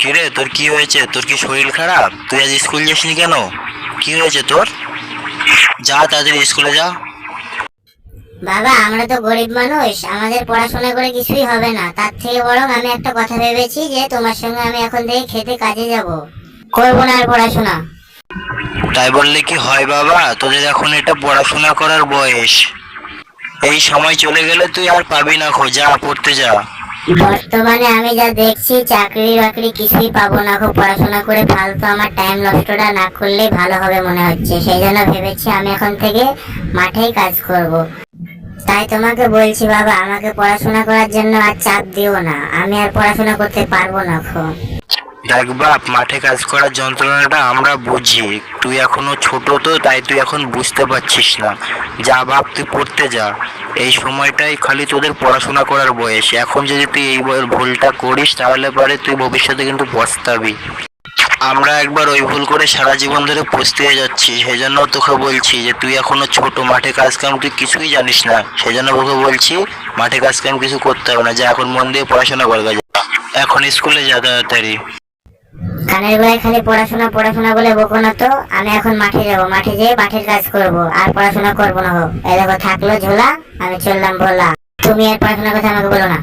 কিরে তোর কি হয়েছে? তোর কি শরীর খারাপ? তুই আজ স্কুল যাসনি কেন? কি হয়েছে তোর? যা তাড়াতাড়ি স্কুলে যা। বাবা আমরা তো গরিব মানুষ। আমাদের পড়াশোনা করে কিছুই হবে না। তার থেকে বরং আমি একটা কথা ভেবেছি যে তোমার সঙ্গে আমি এখন থেকে খেতে কাজে যাব। করব না আর পড়াশোনা। তাই বললে কি হয় বাবা? তোদের এখন এটা পড়াশোনা করার বয়স। এই সময় চলে গেলে তুই আর পাবি না খো। যা পড়তে যা। বর্তমানে আমি যা দেখছি, চাকরি বাকরি কিছুই পাবো না। খুব পড়াশোনা করে ফালতু আমার টাইম নষ্টটা না করলে ভালো হবে মনে হচ্ছে। সেই জন্য ভেবেছি আমি এখন থেকে মাঠেই কাজ করব। তাই তোমাকে বলছি, বাবা, আমাকে পড়াশোনা করার জন্য আর চাপ দিও না। আমি আর পড়াশোনা করতে পারব না খো দেখ বাপ, মাঠে কাজ করার যন্ত্রণাটা আমরা বুঝি। তুই এখনও ছোট তো, তাই তুই এখন বুঝতে পারছিস না। যা বাপ তুই পড়তে যা। এই সময়টাই খালি তোদের পড়াশোনা করার বয়স। এখন যদি তুই এই ভুলটা করিস, তাহলে পরে তুই ভবিষ্যতে কিন্তু পস্তাবি। আমরা একবার ওই ভুল করে সারা জীবন ধরে পস্তিয়ে যাচ্ছি। সেই জন্য তোকে বলছি যে, তুই এখনও ছোট, মাঠে কাজ কাম তুই কিছুই জানিস না। সেই জন্য তোকে বলছি, মাঠে কাজ কাম কিছু করতে হবে না। যা এখন মন দিয়ে পড়াশোনা কর গা। এখন স্কুলে যা কানের গোড়ায় খালি পড়াশোনা পড়াশোনা বলে বকো না তো, আমি এখন মাঠে যাব, মাঠে যেয়ে মাঠের কাজ করব, আর পড়াশোনা করব না হোক। এই দেখো, থাকল ঝোলা, আমি চললাম ভোলা তুমি আর পড়াশোনার কথা আমাকে বলো না।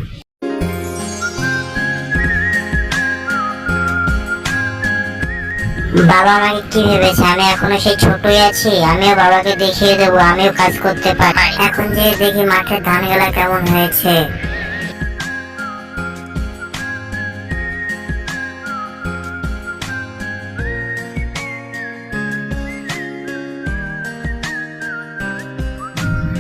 বাবা আমাকে কি ভেবেছে? আমি এখনও সেই ছোটই আছি, আমিও বাবাকে দেখিয়ে দেবো, আমিও কাজ করতে পারি। এখন যে দেখি মাঠের ধান গেলা কেমন হয়েছে।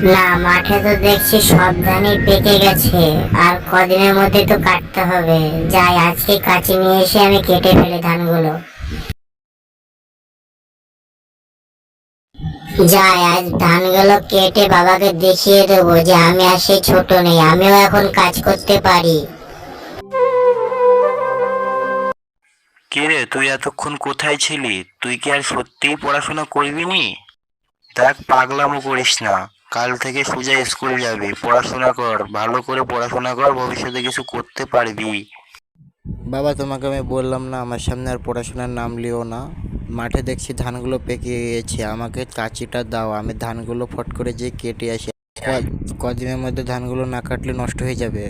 না, মাঠে তো দেখছি সব ধানই পেকে গেছে। আর কদিনের মধ্যে তো কাটতে হবে। যাই, আজকে কাঁচি নিয়ে এসে আমি কেটে ফেলি ধানগুলো। যাই, আজ ধানগুলো কেটে বাবাকে দেখিয়ে দেবো যে আমি আর সেই ছোট নেই, আমিও এখন কাজ করতে পারি। কে রে, তুই এতক্ষণ কোথায় ছিলি? তুই কি আর সত্যিই পড়াশোনা করবি নি? দেখ, পাগলামো করিস না। কাল থেকে সোজা স্কুল যাবি। পড়াশোনা কর ভালো করে পড়াশোনা কর ভবিষ্যতে কিছু করতে পারবি। বাবা তোমাকে আমি বললাম না আমার সামনে আর পড়াশোনার নাম লিও না। মাঠে দেখছি ধানগুলো পেকে গিয়েছে আমাকে কাঁচিটা দাও। আমি ধানগুলো ফট করে যে কেটে আসি কদিনের মধ্যে ধানগুলো না কাটলে নষ্ট হয়ে যাবে।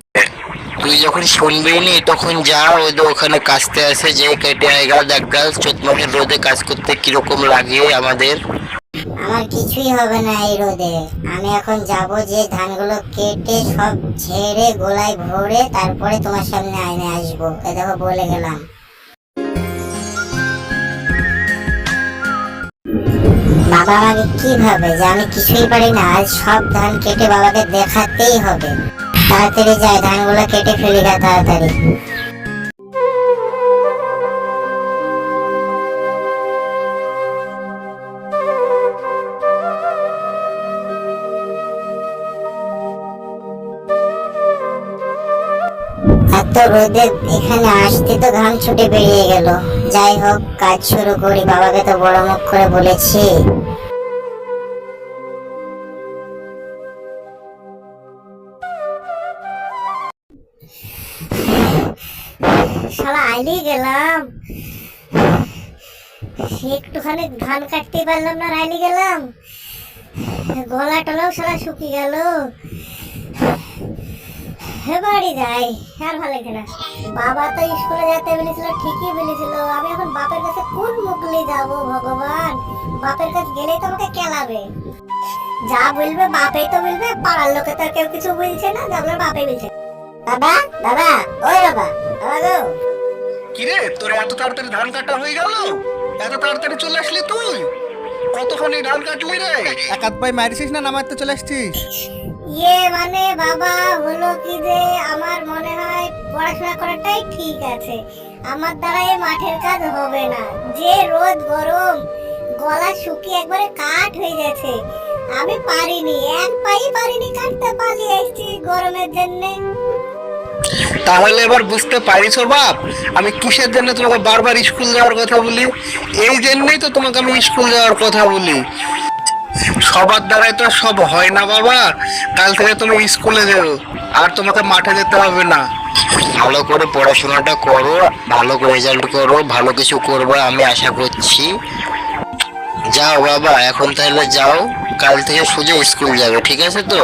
তুই যখন শুনবি নি তখন যা ওই তো ওখানে কাজতে আসে যে কেটে আয়গা দেখ গা চোদ্দ মাসের রোদে কাজ করতে কীরকম লাগে আমাদের। আমার কিছুই হবে না এই রোদে। আমি এখন যাব যে ধানগুলো কেটে সব ঝেড়ে, গোলায় ভরে তারপরে তোমার সামনে আইনে আসব। এ দেখো, বলে গেলাম। বাবা আমাকে কি ভাবে যে আমি কিছুই পারি না, আজ সব ধান কেটে বাবাকে দেখাতেই হবে। তাড়াতাড়ি যাই, ধানগুলো কেটে ফেলি তাড়াতাড়ি। এত এখানে আসতে তো ঘাম ছুটে বেরিয়ে গেল। যাই হোক, কাজ শুরু করি, বাবাকে তো বড় মুখ করে বলেছি। শালা আইলি গেলাম। একটুখানি ধান কাটতে পারলাম না রাইলি গেলাম। গলা টলাও সারা শুকিয়ে গেল। বাড়ি যাই আর ভালো লাগে না। বাবা তো স্কুলে যেতে বলেছিল ঠিকই বলেছিল আমি এখন বাপের কাছে কোন মুখ নিয়ে যাব ভগবান? বাপের কাছে গেলেই তো আমাকে কেলাবে। যা বলবে বাপে তো বলবে পাড়ার লোকে তো আর কেউ কিছু বলছে না যা বলবে বাপে বলছে। বাবা বাবা ওই বাবা বাবা গো। কিরে তোর এত তাড়াতাড়ি ধান কাটা হয়ে গেল? এত তাড়াতাড়ি চলে আসলি তুই? কতখানি ধান কাটলি রে? এক হাত পায়ে মারিছিস না নামাতে চলে আসছিস? ইয়ে মানে বাবা হলো কি যে আমার মনে হয় পড়াশোনা করাটাই ঠিক আছে। আমার দ্বারা এই মাঠের কাজ হবে না। যে রোদ গরম, গলা শুকিয়ে একবারে কাঠ হয়ে গেছে। আমি পারিনি, এক পাই পারিনি কাটতে, পালিয়ে এসেছি গরমের জন্যে। তাহলে এবার বুঝতে পারিস বাপ, আমি কিসের জন্য তোমাকে বারবার স্কুল যাওয়ার কথা বলি? এই জন্যই তো তোমাকে আমি স্কুল যাওয়ার কথা বলি। সবার দ্বারাই তো সব হয় না বাবা। কাল থেকে তুমি স্কুলে যাও আর তোমাকে মাঠে যেতে হবে না। ভালো করে পড়াশোনাটা করো ভালো করে রেজাল্ট করো ভালো কিছু করবে আমি আশা করছি। যাও বাবা এখন তাহলে যাও কাল থেকে সোজা স্কুল যাবে ঠিক আছে তো?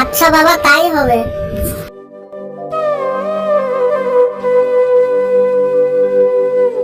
আচ্ছা বাবা তাই হবে।